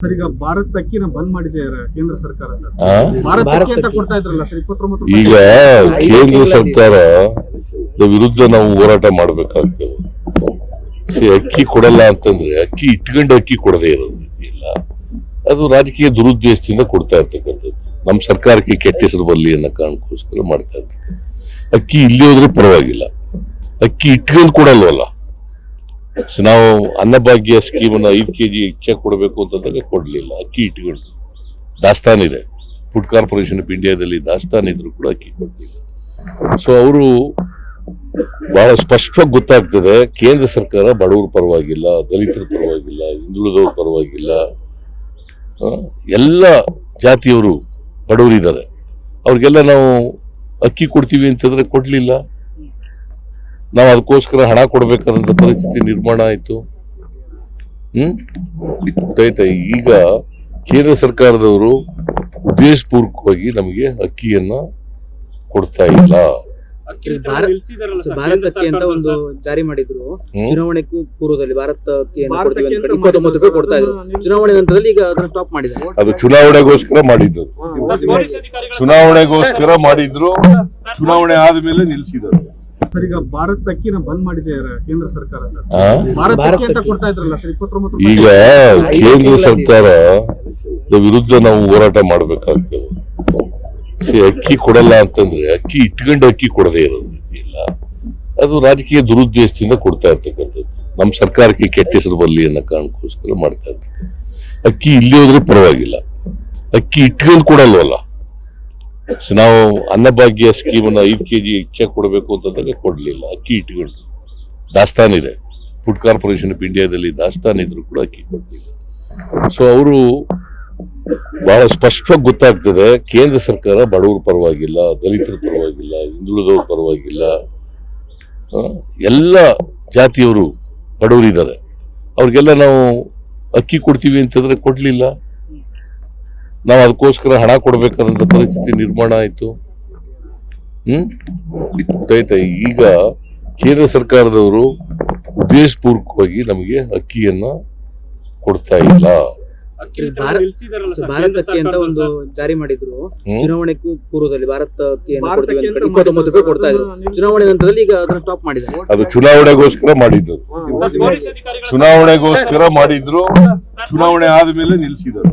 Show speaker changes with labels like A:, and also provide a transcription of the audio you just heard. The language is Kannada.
A: ಸರ್ ಈಗ ಅಕ್ಕಿನ ಬಂದ್ ಕೇಂದ್ರ ಸರ್ಕಾರ ಸರ್?
B: ಆ?
A: ಭಾರತ್
C: ಭಾರತ್
A: ಅಕ್ಕಿ ಅಂತ
C: ಅಕ್ಕಿ.
A: ಕೊಡ್ತಾ ಇದ್ರಲ್ಲ ಸರ್ ಇಪ್ಪತ್ತೊಂಬತ್ತು
B: ಈಗ ಕೇಂದ್ರ ಸರ್ಕಾರ ವಿರುದ್ಧ ನಾವು ಹೋರಾಟ ಮಾಡ್ಬೇಕಾಗ್ತದೆ. ಸಿ ಅಕ್ಕಿ ಕೊಡಲ್ಲ ಅಂತಂದ್ರೆ ಅಕ್ಕಿ ಇಟ್ಕೊಂಡು ಅಕ್ಕಿ ಕೊಡದೇ ಇರೋದು ಇಲ್ಲ. ಅದು ರಾಜಕೀಯ ದುರುದ್ದೇಶದಿಂದ ಕೊಡ್ತಾ ಇರ್ತಕ್ಕಂಥದ್ದು. ನಮ್ಮ ಸರ್ಕಾರಕ್ಕೆ ಕೆಟ್ಟ ಹೆಸರು ಬರಲಿ ಅನ್ನೋ ಕಾರಣಕ್ಕೋಸ್ಕರ ಮಾಡ್ತಾ ಇರ್ತೀವಿ ಅಕ್ಕಿ ಇಲ್ಲಿ ಹೋದ್ರೆ ಪರವಾಗಿಲ್ಲ. ಅಕ್ಕಿ ಇಟ್ಕೊಂಡು ಕೊಡಲ್ವಲ್ಲ? ಸೊ ನಾವು ಅನ್ನಭಾಗ್ಯ ಸ್ಕೀಮನ್ನು ಐದು ಕೆ ಜಿ ಹೆಚ್ಚಾಗಿ ಕೊಡಬೇಕು ಅಂತಂದಾಗ ಕೊಡಲಿಲ್ಲ. ಅಕ್ಕಿ ಇಟ್ಕೊಂಡು ದಾಸ್ತಾನಿದೆ ಫುಡ್ ಕಾರ್ಪೊರೇಷನ್ ಆಫ್ ಇಂಡಿಯಾದಲ್ಲಿ ದಾಸ್ತಾನ ಇದ್ರು ಕೂಡ ಅಕ್ಕಿ ಕೊಡಲಿಲ್ಲ. ಸೊ ಅವರು ಬಹಳ ಸ್ಪಷ್ಟವಾಗಿ ಗೊತ್ತಾಗ್ತದೆ, ಕೇಂದ್ರ ಸರ್ಕಾರ ಬಡವರ ಪರವಾಗಿಲ್ಲ, ದಲಿತರ ಪರವಾಗಿಲ್ಲ, ಹಿಂದುಳಿದವ್ರ ಪರವಾಗಿಲ್ಲ. ಎಲ್ಲ ಜಾತಿಯವರು ಬಡವರಿದ್ದಾರೆ. ಅವ್ರಿಗೆಲ್ಲ ನಾವು ಅಕ್ಕಿ ಕೊಡ್ತೀವಿ ಅಂತಂದ್ರೆ ಕೊಡ್ಲಿಲ್ಲ. ನಾವು ಅದಕ್ಕೋಸ್ಕರ ಹಣ ಕೊಡ್ಬೇಕಾದಂತ ಪರಿಸ್ಥಿತಿ ನಿರ್ಮಾಣ ಆಯ್ತು. ಹ್ಮ್? ಗೊತ್ತಾಯ್ತಾ ಈಗ ಕೇಂದ್ರ ಸರ್ಕಾರದವರು ಉದ್ದೇಶಪೂರ್ವಕವಾಗಿ ನಮಗೆ ಅಕ್ಕಿಯನ್ನ ಕೊಡ್ತಾ ಇಲ್ಲ.
C: ಭಾರತ್ ಭಾರತ್ ಅಕ್ಕಿ ಅಂತ ಒಂದು ಜಾರಿ ಮಾಡಿದ್ರು. ಚುನಾವಣೆ ಪೂರ್ವದಲ್ಲಿ ಭಾರತಕ್ಕೆ ಕೊಡ್ತಾ ಇದ್ರು. ಚುನಾವಣೆ ಹಂತದಲ್ಲಿ ಈಗ ಅದನ್ನ ಸ್ಟಾಪ್ ಮಾಡಿದ್ದಾರೆ.
B: ಅದು ಚುನಾವಣೆಗೋಸ್ಕರ ಮಾಡಿದ್ದು ಚುನಾವಣೆಗೋಸ್ಕರ ಮಾಡಿದ್ರು. ಚುನಾವಣೆ ಆದ್ಮೇಲೆ ನಿಲ್ಸಿದ್ರು
A: ಸರ್ ಈಗ ಭಾರತ್ ಅಕ್ಕಿನ ಬಂದ್ ಮಾಡಿದ್ದಾರೆ ಕೇಂದ್ರ ಸರ್ಕಾರ ಸರ್.
B: ಆ?
A: ಭಾರತ್
C: ಭಾರತ್
A: ಅಕ್ಕಿ ಅಂತ
C: ಅಕ್ಕಿ.
A: ಕೊಡ್ತಾ ಇದ್ರಲ್ಲ ಸರ್ ಇಪ್ಪತ್ತೊಂಬತ್ತು
B: ಈಗ ಕೇಂದ್ರ ಸರ್ಕಾರ ವಿರುದ್ಧ ನಾವು ಹೋರಾಟ ಮಾಡ್ಬೇಕಾಗ್ತದೆ. ಸಿ ಅಕ್ಕಿ ಕೊಡಲ್ಲ ಅಂತಂದ್ರೆ ಅಕ್ಕಿ ಇಟ್ಕೊಂಡು ಅಕ್ಕಿ ಕೊಡದೇ ಇರೋದು ಇಲ್ಲ. ಅದು ರಾಜಕೀಯ ದುರುದ್ದೇಶದಿಂದ ಕೊಡ್ತಾ ಇರ್ತಕ್ಕಂಥದ್ದು. ನಮ್ಮ ಸರ್ಕಾರಕ್ಕೆ ಕೆಟ್ಟ ಹೆಸರು ಬರಲಿ ಅನ್ನೋ ಕಾರಣಕ್ಕೋಸ್ಕರ ಮಾಡ್ತಾ ಇರ್ತದೆ ಅಕ್ಕಿ ಇಲ್ಲಿ ಹೋದ್ರೆ ಪರವಾಗಿಲ್ಲ. ಅಕ್ಕಿ ಇಟ್ಕೊಂಡು ಕೊಡಲ್ವಲ್ಲ. ಸೊ ನಾವು ಅನ್ನಭಾಗ್ಯ ಸ್ಕೀಮನ್ನು ಐದು ಕೆ ಜಿ ಹೆಚ್ಚಾಗಿ ಕೊಡಬೇಕು ಅಂತಂದಾಗ ಕೊಡಲಿಲ್ಲ. ಅಕ್ಕಿ ಇಟ್ಕೊಂಡು ದಾಸ್ತಾನಿದೆ ಫುಡ್ ಕಾರ್ಪೊರೇಷನ್ ಆಫ್ ಇಂಡಿಯಾದಲ್ಲಿ ದಾಸ್ತಾನಿದ್ರು ಕೂಡ ಅಕ್ಕಿ ಕೊಡಲಿಲ್ಲ. ಸೊ ಅವರು ಬಹಳ ಸ್ಪಷ್ಟವಾಗಿ ಗೊತ್ತಾಗ್ತದೆ, ಕೇಂದ್ರ ಸರ್ಕಾರ ಬಡವರ ಪರವಾಗಿಲ್ಲ, ದಲಿತರ ಪರವಾಗಿಲ್ಲ, ಹಿಂದುಳಿದವ್ರ ಪರವಾಗಿಲ್ಲ. ಎಲ್ಲ ಜಾತಿಯವರು ಬಡವರಿದ್ದಾರೆ. ಅವ್ರಿಗೆಲ್ಲ ನಾವು ಅಕ್ಕಿ ಕೊಡ್ತೀವಿ ಅಂತಂದ್ರೆ ಕೊಡ್ಲಿಲ್ಲ. ನಾವು ಅದಕ್ಕೋಸ್ಕರ ಹಣ ಕೊಡ್ಬೇಕಾದಂತ ಪರಿಸ್ಥಿತಿ ನಿರ್ಮಾಣ ಆಯ್ತು. ಹ್ಮ್? ಗೊತ್ತಾಯ್ತಾ ಈಗ ಕೇಂದ್ರ ಸರ್ಕಾರದವರು ಉದ್ದೇಶಪೂರ್ವಕವಾಗಿ ನಮಗೆ ಅಕ್ಕಿಯನ್ನ ಕೊಡ್ತಾ ಇಲ್ಲ.
C: ಚುನಾವಣೆಗೋಸ್ಕರ ಭಾರತ್ ಅಂತ ಒಂದು ಜಾರಿ ಮಾಡಿದ್ರು. ಚುನಾವಣೆ ಪೂರ್ವದಲ್ಲಿ ಭಾರತ್ ಅಕ್ಕಿಯನ್ನು
A: ಭಾರತ್
C: ಕೊಡ್ತೀವಿ
A: ಅಕ್ಕಿ
C: ಅಂತ
A: ಅಂತ
C: ಇಪ್ಪತ್ತೊಂಬತ್ತು ರೂಪಾಯಿ ಕೊಡ್ತಾ ಇದ್ರು. ಚುನಾವಣೆ ಹಂತದಲ್ಲಿ ಈಗ ಅದನ್ನ ಸ್ಟಾಪ್ ಮಾಡಿದ್ದಾರೆ.
B: ಅದು ಚುನಾವಣೆಗೋಸ್ಕರ ಮಾಡಿದ್ದು ಚುನಾವಣೆಗೋಸ್ಕರ ಮಾಡಿದ್ರು ಚುನಾವಣೆ ಆದ್ಮೇಲೆ ನಿಲ್ಸಿದ್ರು